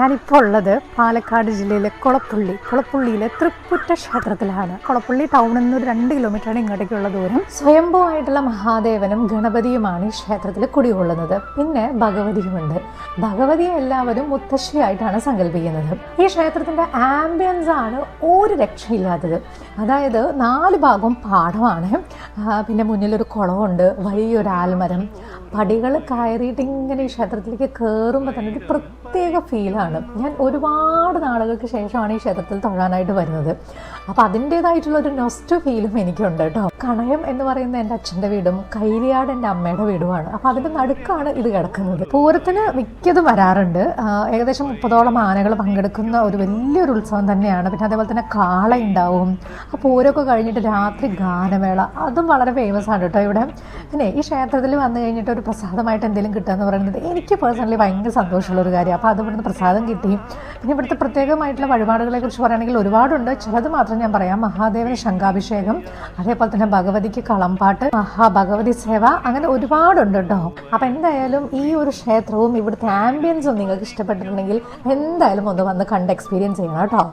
ഞാനിപ്പോൾ ഉള്ളത് പാലക്കാട് ജില്ലയിലെ കുളപ്പുള്ളി. കുളപ്പുള്ളിയിലെ തൃപ്പുറ്റ ക്ഷേത്രത്തിലാണ്. കുളപ്പുള്ളി ടൗണിൽ നിന്ന് ഒരു രണ്ട് കിലോമീറ്ററാണ് ഇങ്ങോട്ടേക്കുള്ള ദൂരം. സ്വയംഭൂവായിട്ടുള്ള മഹാദേവനും ഗണപതിയുമാണ് ഈ ക്ഷേത്രത്തിൽ കുടികൊള്ളുന്നത്. പിന്നെ ഭഗവതിയുമുണ്ട്. ഭഗവതിയെ എല്ലാവരും മുത്തശ്ശിയായിട്ടാണ് സങ്കല്പിക്കുന്നത്. ഈ ക്ഷേത്രത്തിന്റെ ആംബിയൻസ് ആണ് ഒരു രക്ഷയില്ലാത്തത്. അതായത് നാല് ഭാഗവും പാടമാണ്. പിന്നെ മുന്നിലൊരു കുളമുണ്ട് വലിയൊരു ആൽമരം. പടികൾ കയറിയിട്ട് ഇങ്ങനെ ഈ ക്ഷേത്രത്തിലേക്ക് കയറുമ്പോൾ തന്നെ ഒരു പ്രത്യേക ഫീലാണ് ഞാൻ ഒരുപാട് നാളുകൾക്ക് ശേഷമാണ് ഈ ക്ഷേത്രത്തിൽ തൊഴാനായിട്ട് വരുന്നത്. അപ്പോൾ അതിന്റേതായിട്ടുള്ള ഒരു നൊസ്റ്റ് ഫീലും എനിക്കുണ്ട് കേട്ടോ കണയം എന്ന് പറയുന്ന എന്റെ അച്ഛന്റെ വീടും കൈരിയാട് എന്റെ അമ്മയുടെ വീടുമാണ്. അപ്പോൾ അതിന്റെ നടുക്കാണ് ഇത് കിടക്കുന്നത്. പൂരത്തിന് മിക്കതും വരാറുണ്ട്. ഏകദേശം മുപ്പതോളം ആനകൾ പങ്കെടുക്കുന്ന ഒരു വലിയൊരു ഉത്സവം തന്നെയാണ്. പിന്നെ അതേപോലെ തന്നെ കാള ഉണ്ടാവും ആ പൂരമൊക്കെ കഴിഞ്ഞിട്ട് രാത്രി ഗാനമേള. അതും വളരെ ഫേമസ് ആണ് കേട്ടോ ഇവിടെ. പിന്നെ ഈ ക്ഷേത്രത്തിൽ വന്നു കഴിഞ്ഞിട്ട് ഒരു പ്രസാദമായിട്ട് എന്തെങ്കിലും കിട്ടുക എന്ന് പറയുന്നത് എനിക്ക് പേഴ്സണലി ഭയങ്കര സന്തോഷമുള്ള ഒരു കാര്യം. അപ്പോൾ അത് ഇവിടുന്ന് പ്രസാദം കിട്ടി. പിന്നെ ഇവിടുത്തെ പ്രത്യേകമായിട്ടുള്ള വഴിപാടുകളെ കുറിച്ച് പറയുകയാണെങ്കിൽ ഒരുപാടുണ്ട്. ചിലത് മാത്രം ഞാൻ പറയാം. മഹാദേവന് ശംഖാഭിഷേകം അതേപോലെ തന്നെ ഭഗവതിക്ക് കളംപാട്ട് മഹാഭഗവതി സേവ അങ്ങനെ ഒരുപാടുണ്ട് കേട്ടോ. അപ്പം എന്തായാലും ഈ ഒരു ക്ഷേത്രവും ഇവിടുത്തെ ആംബിയൻസും നിങ്ങൾക്ക് ഇഷ്ടപ്പെട്ടിട്ടുണ്ടെങ്കിൽ എന്തായാലും ഒന്ന് വന്ന് കണ്ട് എക്സ്പീരിയൻസ് ചെയ്യണം കേട്ടോ.